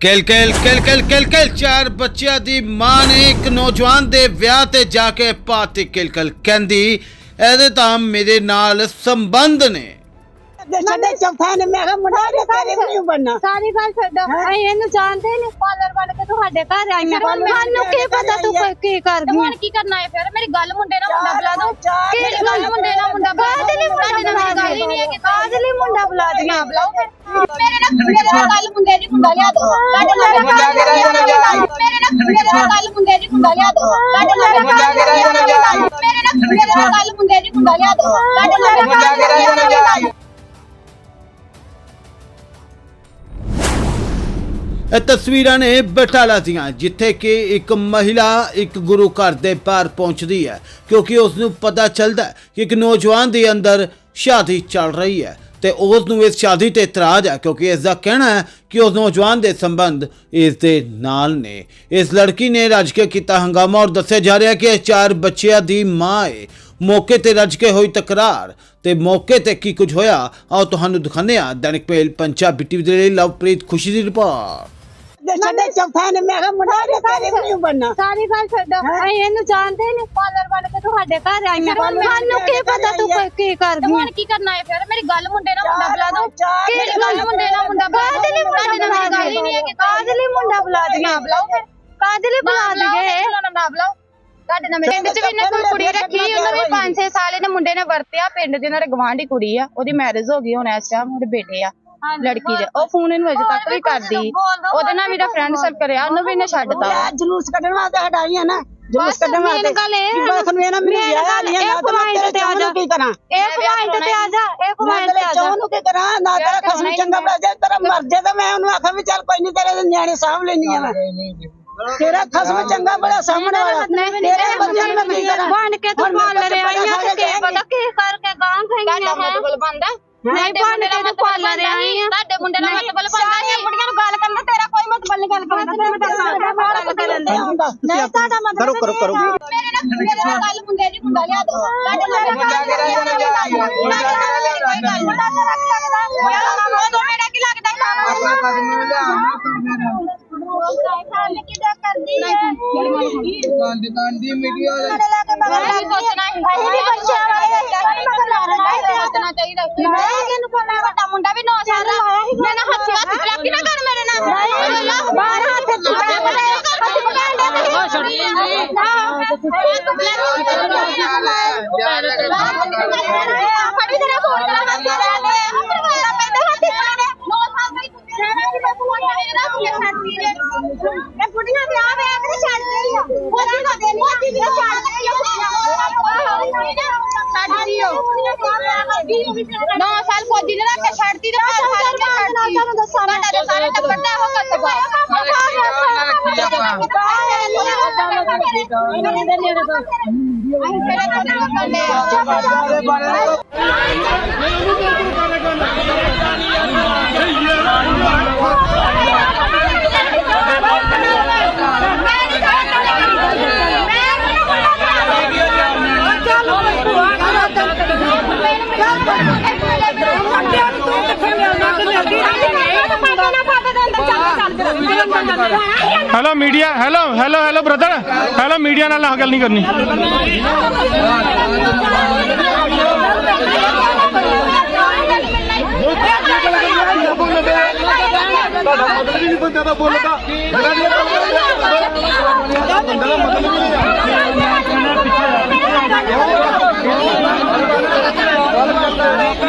ਕਿਲ ਕਿਲ ਕਿਲ ਕਿਲ ਕਿਲ ਕਿਲ ਚਾਰ ਬੱਚਿਆਂ ਦੀ ਮਾਂ ਨੇ ਇੱਕ ਨੌਜਵਾਨ ਦੇ ਵਿਆਹ ਤੇ ਜਾ ਕੇ ਪਾਤੀ ਕਿਲ ਕਿਲ। ਕਹਿੰਦੀ ਇਹਦੇ ਤਾਂ ਮੇਰੇ ਨਾਲ ਸੰਬੰਧ ਨੇ। ਦੇ ਸਾਡੇ ਚੌਥਾ ਨੇ ਮੈਂ ਕਿਹਾ ਮੁੰਡਾ ਤੇ ਤੇਰੇ ਵੀ ਨਹੀਂ ਬਣਨਾ। ਸਾਰੀ ਗੱਲ ਛੱਡੋ। ਅਸੀਂ ਇਹਨੂੰ ਜਾਣਦੇ ਨਹੀਂ ਪਾਰਲਰ ਬਣ ਕੇ ਤੁਹਾਡੇ ਘਰ ਆਈਆਂ ਸਾਨੂੰ ਕੀ ਪਤਾ ਤੂੰ ਕੀ ਕਰ ਗਈ ਹੁਣ ਕੀ ਕਰਨਾ ਹੈ ਫਿਰ? ਮੇਰੀ ਗੱਲ ਮੁੰਡੇ ਨਾਲ ਮੁੰਡਾ ਬੁਲਾ ਦੋ। ਕਿਹੜੀ ਗੱਲ ਮੁੰਡੇ ਨਾਲ ਮੁੰਡਾ ਬੁਲਾ ਕਾਹਦੇ ਲਈ ਮੁੰਡਾ ਤੁਹਾਡੇ ਨਾਲ ਗੱਲ ਹੀ ਨਹੀਂ ਹੈ ਕਿ ਕਾਹਦੇ ਲਈ ਮੁੰਡਾ ਬੁਲਾ ਦੇ। ਨਾ ਬੁਲਾਓ ਮੇਰੇ ਨਾਲ ਮੇਰੇ ਨਾਲ ਗੱਲ ਮੁੰਡੇ ਦੀ ਮੁੰਡਾ ਲਿਆ ਦੋ। ਸਾਡੇ ਨਾਲ ਮੇਰੇ ਨਾਲ ਮੇਰੇ ਨਾਲ ਗੱਲ ਮੁੰਡੇ ਦੀ ਮੁੰਡਾ ਲਿਆ ਦੋ। ਸਾਡੇ ਨਾਲ ਮੇਰੇ ਨਾਲ ਮੇਰੇ ਨਾਲ ਗੱਲ ਮੁੰਡੇ ਦੀ ਮੁੰਡਾ ਲਿਆ ਦੋ। ਸਾਡੇ ਨਾਲ ਇਹ ਤਸਵੀਰਾਂ ਨੇ ਬਟਾਲਾ ਦੀਆਂ ਜਿੱਥੇ ਕਿ ਇੱਕ ਮਹਿਲਾ ਇੱਕ ਗੁਰੂ ਘਰ ਦੇ ਬਾਹਰ ਪਹੁੰਚਦੀ ਹੈ ਕਿਉਂਕਿ ਉਸ ਨੂੰ ਪਤਾ ਚੱਲਦਾ ਕਿ ਇੱਕ ਨੌਜਵਾਨ ਦੇ ਅੰਦਰ ਸ਼ਾਦੀ ਚੱਲ ਰਹੀ ਹੈ। ਤੇ ਉਸ ਨੂੰ ਇਸ ਸ਼ਾਦੀ ਤੇ ਇਤਰਾਜ਼ ਹੈ ਕਿਉਂਕਿ ਇਸ ਦਾ ਕਹਿਣਾ ਹੈ ਕਿ ਉਸ ਨੌਜਵਾਨ ਦੇ ਸੰਬੰਧ ਇਸ ਦੇ ਨਾਲ ਨੇ। ਇਸ ਲੜਕੀ ਨੇ ਰੱਜ ਕੇ ਕੀਤਾ ਹੰਗਾਮਾ ਔਰ ਦੱਸਿਆ ਜਾ ਰਿਹਾ ਕਿ ਇਹ ਚਾਰ ਬੱਚਿਆਂ ਦੀ ਮਾਂ ਹੈ ਮੌਕੇ ਤੇ ਰੱਜ ਕੇ ਹੋਈ ਤਕਰਾਰ ਤੇ ਮੌਕੇ ਤੇ ਕੀ ਕੁਝ ਹੋਇਆ ਆਓ ਤੁਹਾਨੂੰ ਦਿਖਾਉਂਦੇ ਹਾਂ। ਦੈਨਿਕ ਪਹਿਲ ਪੰਜਾਬੀ ਟੀਵੀ ਦੇ ਲਈ ਲਵਪ੍ਰੀਤ ਖੁਸ਼ੀ ਦੀ ਰਿਪੋਰਟ। ਦੇ ਸਾਡੇ ਚੌਥਾ ਨੇ ਮੈਂ ਕਿਹਾ ਮੁੰਡਾ ਤੇ ਵੀ ਨਹੀਂ ਬਣਨਾ? ਸਾਰੀ ਗੱਲ ਛੱਡੋ। ਅਸੀਂ ਇਹਨੂੰ ਜਾਣਦੇ ਨਹੀਂ ਪਾਰਲਰ ਬਣ ਕੇ ਤੁਹਾਡੇ ਘਰ ਆਈਆਂ ਸਾਨੂੰ ਕੀ ਪਤਾ ਕੀ ਕਰ ਤੇ ਗਈ? ਹੁਣ ਕੀ ਕਰਨਾ ਹੈ ਫਿਰ? ਮੇਰੀ ਗੱਲ ਮੁੰਡੇ ਨਾਲ ਮੁੰਡਾ ਬੁਲਾ ਦੋ ਚਾਰ ਕਿਹੜੀ ਗੱਲ ਮੁੰਡੇ ਨਾਲ ਮੁੰਡਾ ਬੁਲਾ ਦੋ ਕਾਹਦੇ ਲਈ ਮੁੰਡਾ ਤੁਹਾਡੇ ਨਾਲ ਬੁਲਾ ਗੱਲ ਹੀ ਨਹੀਂ ਹੈ ਕਿ ਕਾਹਦੇ ਲਈ ਮੁੰਡਾ ਬੁਲਾ ਦੇ ਨਾ ਬੁਲਾਓ ਫਿਰ। ਕਾਹਦੇ ਲਈ ਬੁਲਾ ਦਈਏ ਨਾ ਬੁਲਾਓ। ਤੁਹਾਡੇ ਨਾਲ ਪਿੰਡ ਚ ਵੀ ਇਹਨੇ ਕੋਈ ਕੁੜੀ ਰੱਖੀ ਉਹਨੂੰ ਵੀ 5-6 ਸਾਲ ਇਹਨੇ ਮੁੰਡੇ ਨੇ ਵਰਤਿਆ। ਪਿੰਡ ਦੇ ਨਾਲ ਗਵਾਂਢੀ ਕੁੜੀ ਆ ਉਹਦੀ ਮੈਰਿਜ ਹੋ ਗਈ ਹੁਣ ਇਸ ਟਾਈਮ ਉਹਦੇ ਬੇਟੇ ਆ ਲੜਕੀ ਦੇ। ਉਹ ਫੋਨ ਇਹਨੂੰ ਅਜੇ ਤੱਕ ਵੀ ਕਰਦੀ। ਉਹਦੇ ਨਾਲ ਮੇਰਾ ਫਰੈਂਡ ਸਰਕਲ ਆ ਉਹਨੂੰ ਵੀ ਇਹਨੇ ਛੱਡਤਾ ਆ ਜਲੂਸ ਕੱਢਣ ਵਾਸਤੇ ਹਟਾਈਆਂ ਨਾ। ਜਲੂਸ ਬਸ ਕੱਢਣ ਵਾਸਤੇ ਗੱਲ ਇਹ ਮੈਂ ਨਾ ਮੇਰੇ main ਵਿਆਹ ਗੱਲ ਨਹੀਂ ਇਹ ਨਾ ਤੇਰੇ point ਤੇ ਆ ਚਾਹ ਜਾ। ਨੂੰ ਕੀ ਕਰਾਂ। ਇਹ ਪੁਆਇੰਟ ਤੇ ਆ ਜਾ ਇਹ ਪੁਆਇੰਟ ਤੇ ਆ ਚਾਹ ਜਾ। ਨੂੰ ਕੀ ਕਰਾਂ ਨਾ ਤੇਰਾ ਖਸਮ ਚੰਗਾ ਬਣਾ ਜੇ ਤੇਰਾ ਮਰ ਜੇ ਤਾਂ ਮੈਂ ਉਹਨੂੰ ਆਖਾਂ ਵੀ ਚੱਲ ਕੋਈ ਨਹੀਂ ਤੇਰੇ ਨਿਆਣੇ ਸਾਂਭ ਲੈਣੀ ਆ ਮੈਂ। ਤੇਰਾ ਖਸਮ ਚੰਗਾ ਬੜਾ ਸਾਹਮਣੇ ਵਾਲਾ। ਤੇਰੇ ਬੱਚਿਆਂ ਨੂੰ ਮੈਂ ਕੀ ਕਰਾਂ? ਬਣ ਕੇ ਤੂੰ ਹੁਣ ਮੇਰੇ ਪਾਰਲਰ ਬੱਚੇ ਆਈਆਂ ਤੇ ਕੀ ਪਤਾ ਕੀ ਕਰਕੇ ਗਾਂ ਤੁਹਾਡਾ ਗਈਆਂ ਹੈ? ਮਤਲਬ ਬੰਦਾ ਨਹੀਂ ਬਣ ਕੇ ਤੂੰ ਪਾਰਲਰ ਆਈ ਆ। ਤੁਹਾਡੇ ਮੁੰਡੇ ਨਾਲ ਮਤਲਬ ਬੰਦਾ ਨਹੀਂ ਮੁੰਡਿਆਂ ਨੂੰ ਗੱਲ ਕਰਨਾ ਤੇਰਾ ਕੋਈ ਮਤਲਬ ਨਹੀਂ ਗੱਲ ਕਰਨਾ ਨਹੀਂ ਤੁਹਾਡਾ ਮਤਲਬ ਕਰੋ ਕਰੋ ਕਰੋ। ਮੇਰੇ ਨਾਲ ਮੇਰੇ ਨਾਲ ਗੱਲ ਮੁੰਡੇ ਦੀ ਮੁੰਡਾ ਲਿਆ ਦੋ। ਤੁਹਾਡੇ ਨਾਲ ਉਹ ਮੇਰਾ ਕੀ ਲੱਗਦਾ? ਕਿਦਾਂ ਕਰਦੀ ਹੈ? ਨਹੀਂ ਸੋਚਣਾ ਅਸੀਂ ਵੀ ਬੱਚਿਆਂ ਵਾਲੇ ਸੋਚਣਾ ਚਾਹੀਦਾ ਵੱਡਾ ਮੁੰਡਾ ਵੀ 9 ਸਾਲ ਦਾ ਮੈਂ ਨਾ ਹੱਥ ਹੱਥ ਚਲਾਕੀ ਨਾ ਕਰ ਮੇਰੇ ਨਾਲ। ਬਾਹਰ ਹੱਥ ਫੜੀ ਤੇਰੇ ਫੋਨ ਕਰਾ ਹੱਥ ਪੈਂਦਾ ਹੱਥ ਪਾਣੇ 9 ਸਾਲ ਦਾ ਰਹਿਣਾ ਵੀ ਬਸ ਹੁਣ ਮੇਰਾ ਕੀ ਛੱਡਦੀ ਨੇ ਇਹ ਬੁੱਢੀਆਂ ਦੇ ਆ ਵੇਖ ਕੇ ਛੱਡ ਗਈ ਆ ਮੋਦੀ ਦਾ ਦੇ ਨਹੀਂ ਮੋਦੀ ਵੀ ਛੱਡ ਗਈ ਆ ਨੌ ਸਾਲ ਫੌਜੀ ਨੇ ਰੱਖ ਕੇ ਛੱਡਤੀ ਤੇ ਪੰਜ ਸਾਲ ਕੇ ਛੱਡਤੀ ਤੁਹਾਨੂੰ ਦੱਸਾਂ ਮੈਂ ਤੁਹਾਡੇ ਸਾਰੇ ਟੱਬਰ ਦਾ ਇਹੋ ਕਸਬਾ hello media hello hello hello brother hello media ਨਾਲ ਨਾ ਗੱਲ ਨਹੀਂ ਕਰਨੀ। ਪਿੱਛੇ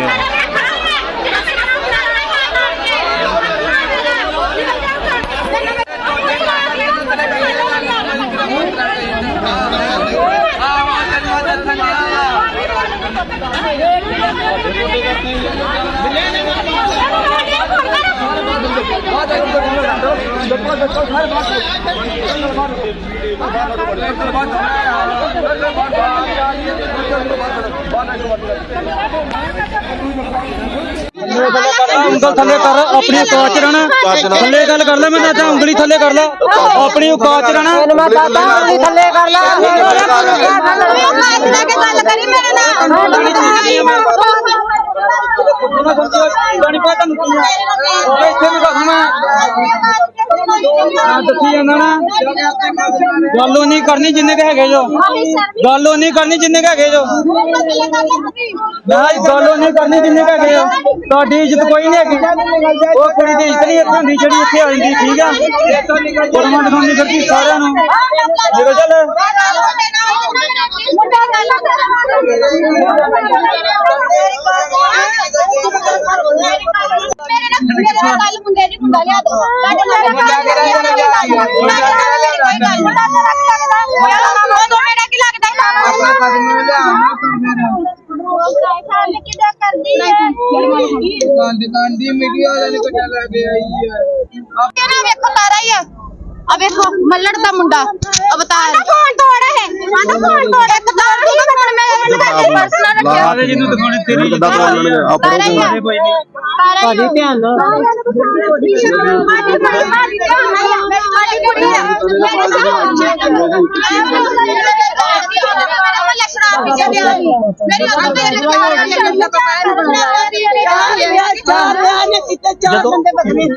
Gracias. उंगल थले कर अपनी उकाच रहना। थले गल कर ला मैं ना उंगली थले कर ला। अपनी उकाच रहना। ਜਾਣੀ ਪਾ ਤੁਹਾਨੂੰ ਕੀ ਆ ਉਹ ਇੱਥੇ ਵੀ ਦੱਸ ਮੈਂ ਦੱਸੀ ਜਾਂਦਾ ਨਾ। ਗੱਲ ਉਹ ਨਹੀਂ ਕਰਨੀ ਜਿੰਨੇ ਕੁ ਹੈਗੇ ਜੋ। ਗੱਲ ਉਹ ਨਹੀਂ ਕਰਨੀ ਜਿੰਨੇ ਕੁ ਹੈਗੇ ਜੋ। ਮੈਂ ਗੱਲ ਉਹ ਨਹੀਂ ਕਰਨੀ ਜਿੰਨੇ ਕੁ ਹੈਗੇ ਜੋ। ਤੁਹਾਡੀ ਇੱਜ਼ਤ ਕੋਈ ਨਹੀਂ ਹੈਗੀ। ਉਹ ਕੁੜੀ ਦੀ ਇੱਜ਼ਤ ਨਹੀਂ ਇੱਥੇ ਹੁੰਦੀ, ਜਿਹੜੀ ਇੱਥੇ ਆ ਜਾਂਦੀ, ਠੀਕ ਆ। ਪਰਮਾ ਦਿਖਾਉਣੀ ਫਿਰਦੀ ਸਾਰਿਆਂ ਨੂੰ। ਨਿਕਲ ਚੱਲ। ਮੇਰੇ ਨਾਲ ਗੱਲ ਮੁੰਡੇ ਦੀ ਮੁੰਡਾ ਲਿਆ ਦੋ। ਸਾਡੇ ਨਾਲ ਮੇਰਾ ਕੀ ਲੱਗਦਾ ਕਿਦਾਂ ਕਰਦੀ ਹੈ ਕਿਹੜਾ ਵੇਖੋ ਤਾਰਾ ਹੀ ਆ। ਆ ਵੇਖੋ ਮੱਲੜ ਦਾ ਮੁੰਡਾ ਅਵਤਾਰ। ਫੋਨ ਤੋੜਾ ਹੈ ਆਂਦਾ ਫੋਨ ਤੋੜਾ। ਇੱਕ ਦੀ ਫੋਨ ਮੈਂ ਪਰਸਨਲ ਰੱਖਿਆ। ਜਿਹਨੂੰ ਦਿਖਾਉਣੀ ਤੇਰੀ ਤਾਰਾ ਹੀ ਆ। ਕੋਈ ਨਹੀਂ। ਭਾਜੀ ਧਿਆਨ ਨਾਲ ਸਾਡੀ